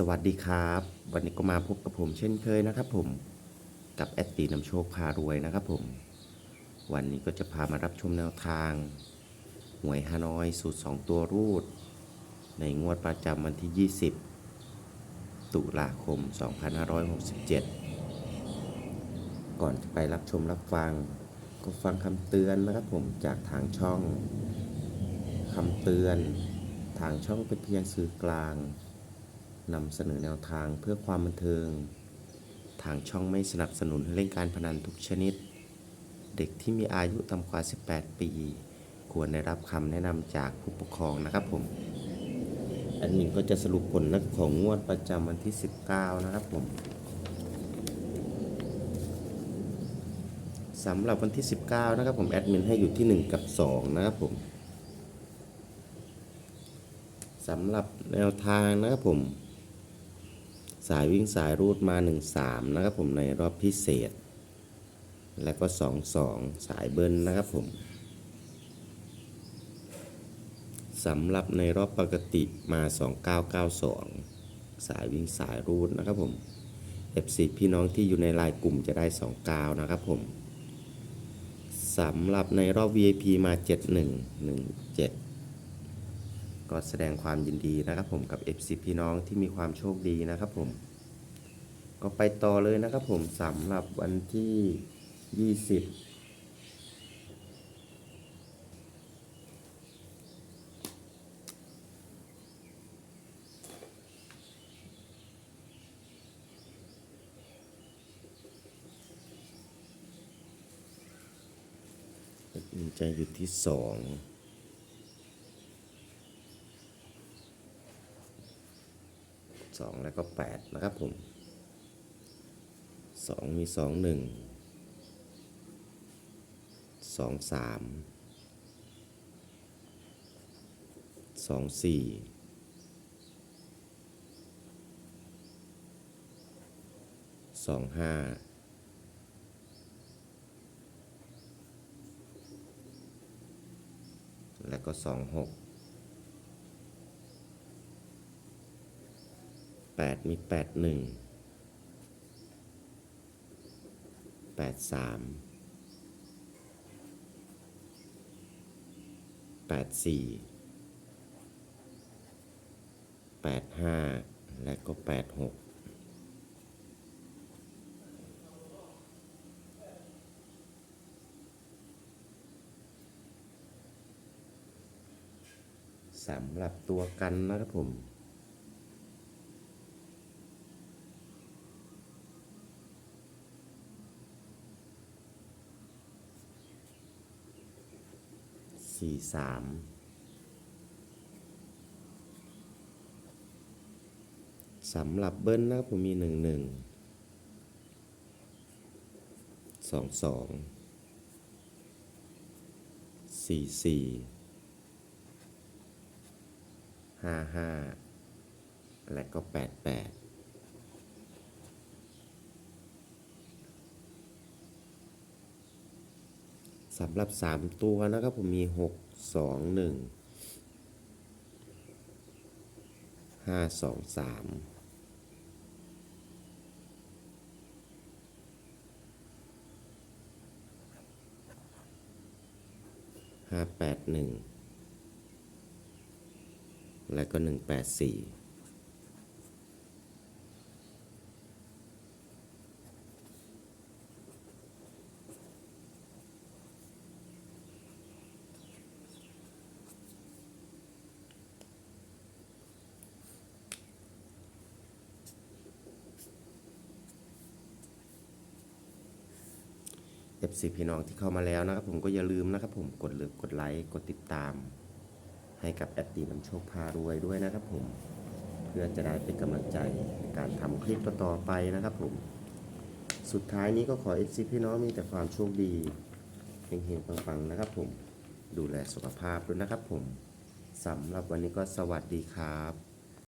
สวัสดีครับ วันนี้ก็มาพบกับผมเช่นเคยนะครับผมกับแอดตีนำโชคพารวยนะครับผม วันนี้ก็จะพามารับชมแนวทาง หวยฮานอยสูตร 2 ตัวรูด ในงวดประจำวันที่ 20 ตุลาคม 2567 ก่อนจะไปรับชมรับฟัง ก็ฟังคำเตือนนะครับผมจากทางช่องคำเตือน ทางช่องเป็นเพียงสื่อกลาง นำเสนอแนวทางเพื่อความบันเทิง ทางช่องไม่สนับสนุนให้เล่นการพนันทุกชนิด เด็กที่มีอายุต่ำกว่า 18 ปี ควรได้รับคำแนะนำจากผู้ปกครองนะครับผมแอดมินก็จะสรุปผลนักของงวดประจำวันที่ 19 นะครับผมสำหรับวันที่ 19 นะครับผมแอดมินให้อยู่ที่ 1 กับ 2 นะครับผมสำหรับแนวทางนะครับผม สายวิ่งสายรูดมา 1 3 นะครับผมในรอบพิเศษ แล้วก็ 2 2 สายเบิ้ลนะครับผมสำหรับในรอบปกติมา 2992 สายวิ่งสายรูดนะครับผม FC พี่น้องที่อยู่ในลายกลุ่มจะได้ 29 นะครับผมสำหรับในรอบ VIP มา 7117 ก็แสดงความยินดีนะครับผมกับ FC พี่น้องที่มีความโชคดีนะครับผม ก็ไปต่อเลยนะครับผมสำหรับวันที่ 20จอยู่ที่สอง สองแล้วก็แปดนะครับผมสองมีสองหนึ่งสองสามสองสี่สองห้าแล้วก็สอ งหกแปดมีแปดหนึ่งแปดสามแปดสี่แปดห้าและก็แปดหกสำหรับตัวกันนะครับผม สี่สามสำหรับเบิ้ลนะครับผมมีหนึ่งหนึ่งสองสองสี่สี่ห้าห้าและก็แปดแปด สำหรับสามตัวนะครับผมมีหกสองหนึ่งห้าสองสามห้าแปดหนึ่งและก็หนึ่งแปดสี่ เอฟซีพี่น้องที่เข้ามาแล้วนะครับผมก็อย่าลืมนะครับผมกดเลือกกดไลค์กดติดตาม ให้กับแอดตีน้ำโชคพารวยด้วยนะครับผมเพื่อจะได้เป็นกำลังใจในการทำคลิปต่อๆไปนะครับผมสุดท้ายนี้ก็ขอเอฟซีพี่น้องมีแต่ความโชคดีเฮงๆปังๆนะครับผมดูแลสุขภาพด้วยนะครับผมสำหรับวันนี้ก็สวัสดีครับ